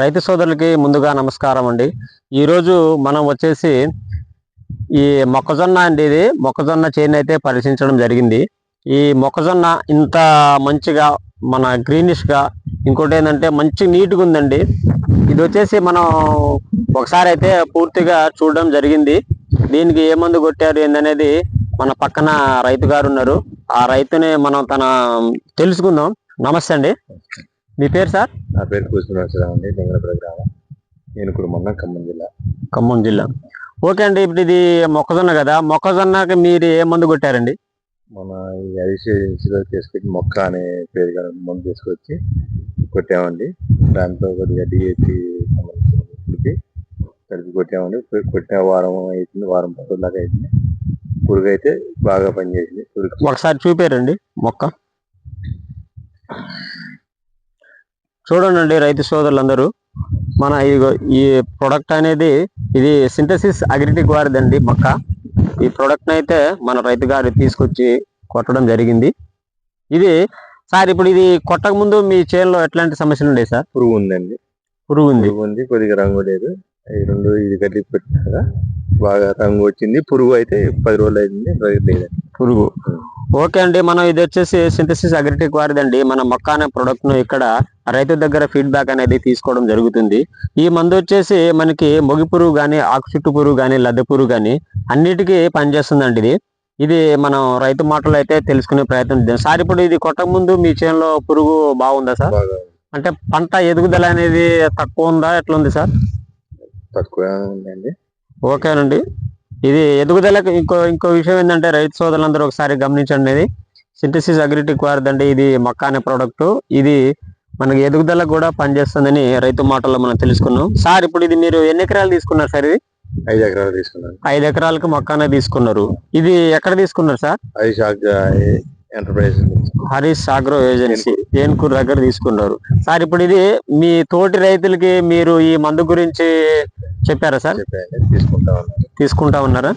రైతు సోదరులకి ముందుగా నమస్కారం అండి. ఈరోజు మనం వచ్చేసి ఈ మొక్కజొన్న అండి ఇది. మొక్కజొన్న చేను అయితే పరిశీలించడం జరిగింది. ఈ మొక్కజొన్న ఇంత మంచిగా మన గ్రీనిష్గా ఇంకోటి ఏంటంటే మంచి నీట్గా ఉందండి. ఇది వచ్చేసి మనం ఒకసారి అయితే పూర్తిగా చూడడం జరిగింది. దీనికి ఏ మందు కొట్టారు ఏందనేది మన పక్కన రైతు గారు ఉన్నారు. ఆ రైతుని మనం తన తెలుసుకుందాం. నమస్తే అండి. మీ పేరు సార్? నా పేరు కూర్చున్నారావు అండి లింగనపల్లి గ్రామం. నేను ఇప్పుడు మొన్న ఖమ్మం జిల్లా. ఖమ్మం జిల్లా. ఓకే అండి ఇప్పుడు ఇది మొక్కజొన్న కదా మొక్కజొన్నకి మీరు ఏ మందు కొట్టారండి? మన ఈ ఐసీలో తీసుకొచ్చి మొక్క అనే పేరు మందు తీసుకొచ్చి కొట్టామండి. దాంతో కొద్దిగా డిఏపి కలిపి కలిపి కొట్టామండి. కొట్టిన వారం అవుతుంది వారం పది దాకా అవుతుంది పురుగు అయితే బాగా పనిచేసింది పురుగు. ఒకసారి చూపారండి మొక్క. చూడండి రైతు సోదరులందరూ. మన ఈ ప్రొడక్ట్ అనేది ఇది సింథసిస్ అగ్రిటిక్ వారిదండి మొక్క. ఈ ప్రొడక్ట్ అయితే మన రైతు గారు తీసుకొచ్చి కొట్టడం జరిగింది. ఇది సార్ ఇప్పుడు ఇది కొట్టక ముందు మీ చేనులో ఎట్లాంటి సమస్యలు ఉండేవి సార్? పురుగు ఉందండి. పురుగు ఉంది. ఉంది కొద్దిగా రంగు లేదు. ఈ రెండు ఇది కలిపి పెట్టినాక బాగా రంగు వచ్చింది. పురుగు అయితే పది రోజులు అయింది లేదండి పురుగు. ఓకే అండి మనం ఇది వచ్చేసి సింథసిస్ అగ్రిటిక్ వారిదండి. మన మొక్క అనే ప్రొడక్ట్ను ఇక్కడ రైతు దగ్గర ఫీడ్బ్యాక్ అనేది తీసుకోవడం జరుగుతుంది. ఈ మందు వచ్చేసి మనకి మొగి పురుగు గాని ఆకు చుట్టు పురుగు గాని లద్దె పురుగు గాని అన్నిటికీ పనిచేస్తుందండి ఇది. ఇది మనం రైతు మాటలు అయితే తెలుసుకునే ప్రయత్నం చేద్దాం. సార్ ఇప్పుడు ఇది కొట్టక ముందు మీ చేనులో పురుగు బాగుందా సార్? అంటే పంట ఎదుగుదల అనేది తక్కువ ఉందా? ఎట్లా ఉంది సార్? తక్కువ ఓకేనండి. ఇది ఎదుగుదలకు ఇంకో ఇంకో విషయం ఏంటంటే రైతు సోదరులందరూ ఒకసారి గమనించండి ఇది. సింథసిస్ అగ్రిటిక్ వారిదండి ఇది మక్క అనే ప్రోడక్ట్ ఇది మనకి ఎదుగుదలకు కూడా పనిచేస్తుందని రైతు మాటల్లో మనం తెలుసుకున్నాం. సార్ ఇప్పుడు ఇది మీరు ఎన్ని ఎకరాలు తీసుకున్నారు సార్ ఇది? ఐదు ఎకరాలు తీసుకున్నాను ఐదు ఎకరాలకు మొక్కనే తీసుకున్నారు. ఇది ఎక్కడ తీసుకున్నారు sir? Enterprise Harish agro agency Enkoor దగ్గర తీసుకున్నారు. సార్ ఇప్పుడు ఇది మీ తోటి రైతులకి మీరు ఈ మందు గురించి చెప్పారా సార్? తీసుకుంటా తీసుకుంటా ఉన్నారా?